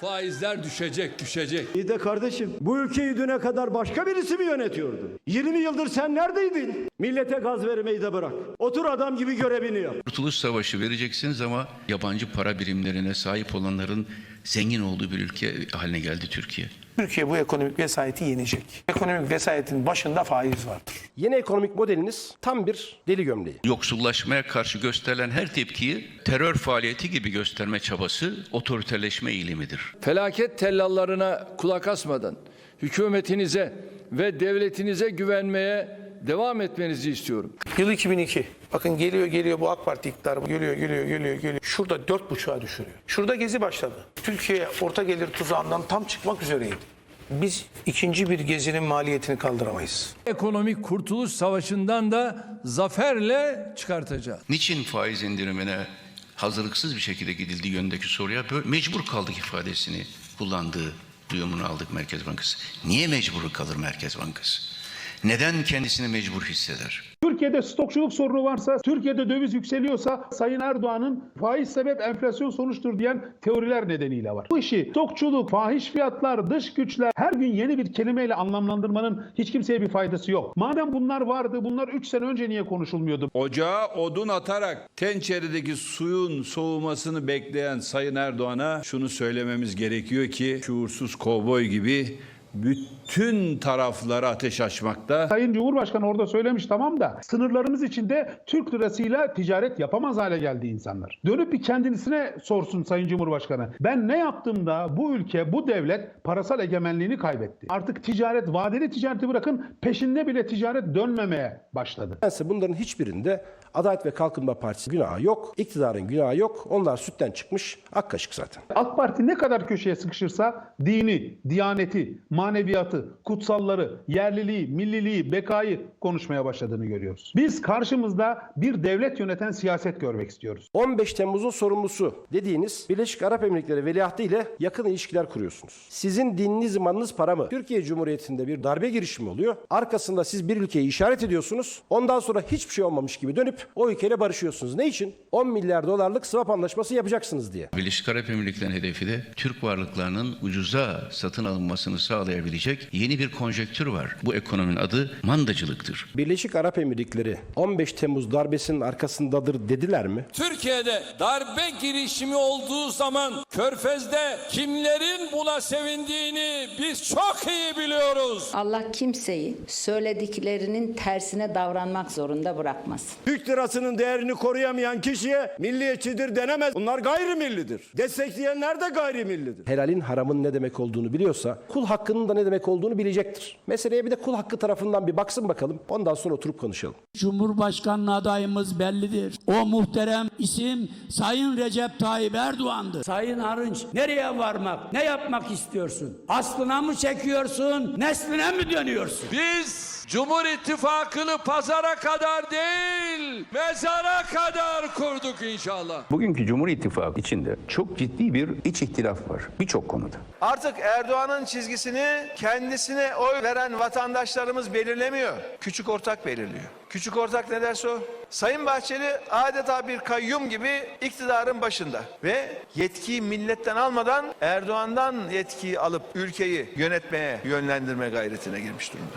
Faizler düşecek, düşecek. İyi de kardeşim bu ülkeyi düne kadar başka birisi mi yönetiyordu? 20 yıldır sen neredeydin? Millete gaz vermeyi de bırak. Otur adam gibi görevini yap. Kurtuluş Savaşı vereceksiniz ama yabancı para birimlerine sahip olanların zengin olduğu bir ülke haline geldi Türkiye. Türkiye bu ekonomik vesayeti yenecek. Ekonomik vesayetin başında faiz vardır. Yeni ekonomik modeliniz tam bir deli gömleği. Yoksullaşmaya karşı gösterilen her tepkiyi terör faaliyeti gibi gösterme çabası otoriterleşme eğilimidir. Felaket tellallarına kulak asmadan hükümetinize ve devletinize güvenmeye devam etmenizi istiyorum. Yıl 2002. Bakın geliyor geliyor bu AK Parti iktidarı geliyor geliyor geliyor geliyor. Şurada dört buçuğa düşürüyor. Şurada gezi başladı. Türkiye orta gelir tuzağından tam çıkmak üzereydi. Biz ikinci bir gezinin maliyetini kaldıramayız. Ekonomik kurtuluş savaşından da zaferle çıkartacağız. Niçin faiz indirimine hazırlıksız bir şekilde gidildiği yönündeki soruya mecbur kaldık ifadesini kullandığı duyumunu aldık Merkez Bankası. Niye mecbur kalır Merkez Bankası? Neden kendisini mecbur hisseder? Türkiye'de stokçuluk sorunu varsa, Türkiye'de döviz yükseliyorsa Sayın Erdoğan'ın faiz sebep enflasyon sonuçtur diyen teoriler nedeniyle var. Bu işi stokçuluk, fahiş fiyatlar, dış güçler her gün yeni bir kelimeyle anlamlandırmanın hiç kimseye bir faydası yok. Madem bunlar vardı, bunlar 3 sene önce niye konuşulmuyordu? Ocağa odun atarak tenceredeki suyun soğumasını bekleyen Sayın Erdoğan'a şunu söylememiz gerekiyor ki şuursuz kovboy gibi bütün taraflara ateş açmakta. Sayın Cumhurbaşkanı orada söylemiş tamam da sınırlarımız içinde Türk lirasıyla ticaret yapamaz hale geldi insanlar. Dönüp bir kendisine sorsun Sayın Cumhurbaşkanı. Ben ne yaptım da bu ülke, bu devlet parasal egemenliğini kaybetti. Artık ticaret, vadeli ticareti bırakın peşinde bile ticaret dönmemeye başladı. Nedense bunların hiçbirinde Adalet ve Kalkınma Partisi günahı yok, iktidarın günahı yok. Onlar sütten çıkmış ak kaşık zaten. AK Parti ne kadar köşeye sıkışırsa dini, diyaneti, maneviyatı, kutsalları, yerliliği, milliliği, bekayı konuşmaya başladığını görüyoruz. Biz karşımızda bir devlet yöneten siyaset görmek istiyoruz. 15 Temmuz'un sorumlusu dediğiniz Birleşik Arap Emirlikleri veliahtı ile yakın ilişkiler kuruyorsunuz. Sizin dininiz imanınız para mı? Türkiye Cumhuriyeti'nde bir darbe girişimi oluyor. Arkasında siz bir ülkeyi işaret ediyorsunuz. Ondan sonra hiçbir şey olmamış gibi dönüp o ülkeyle barışıyorsunuz. Ne için? 10 milyar dolarlık swap anlaşması yapacaksınız diye. Birleşik Arap Emirlikleri'nin hedefi de Türk varlıklarının ucuza satın alınmasını sağlayabilecek yeni bir konjektür var. Bu ekonominin adı mandacılıktır. Birleşik Arap Emirlikleri 15 Temmuz darbesinin arkasındadır dediler mi? Türkiye'de darbe girişimi olduğu zaman Körfez'de kimlerin buna sevindiğini biz çok iyi biliyoruz. Allah kimseyi söylediklerinin tersine davranmak zorunda bırakmasın. Türk lirasının değerini koruyamayan kişiye milliyetçidir denemez. Bunlar gayrimillidir. Destekleyenler de gayrimillidir. Helalin haramın ne demek olduğunu biliyorsa kul hakkının da ne demek olduğunu bilecektir. Meseleye bir de kul hakkı tarafından bir baksın bakalım. Ondan sonra oturup konuşalım. Cumhurbaşkanlığı adayımız bellidir. O muhterem isim Sayın Recep Tayyip Erdoğan'dır. Sayın Arınç nereye varmak, ne yapmak istiyorsun? Aslına mı çekiyorsun, nesline mi dönüyorsun? Biz Cumhur İttifakı'nı pazara kadar değil, mezara kadar kurduk inşallah. Bugünkü Cumhur İttifakı içinde çok ciddi bir iç ihtilaf var birçok konuda. Artık Erdoğan'ın çizgisini kendisine oy veren vatandaşlarımız belirlemiyor. Küçük ortak belirliyor. Küçük ortak ne derse o. Sayın Bahçeli adeta bir kayyum gibi iktidarın başında ve yetkiyi milletten almadan Erdoğan'dan yetkiyi alıp ülkeyi yönetmeye yönlendirme gayretine girmiş durumda.